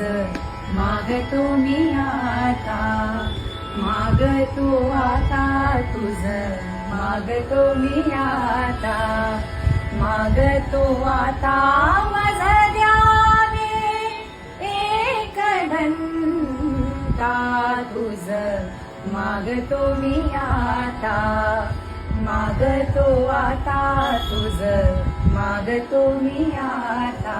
मागतो मी आता मागतो आता तुझ मागतो मी आता मागतो आता मज द्यावे एक घंटा तुझ मागतो मी आता मागतो आता तुझ मागतो मी आता.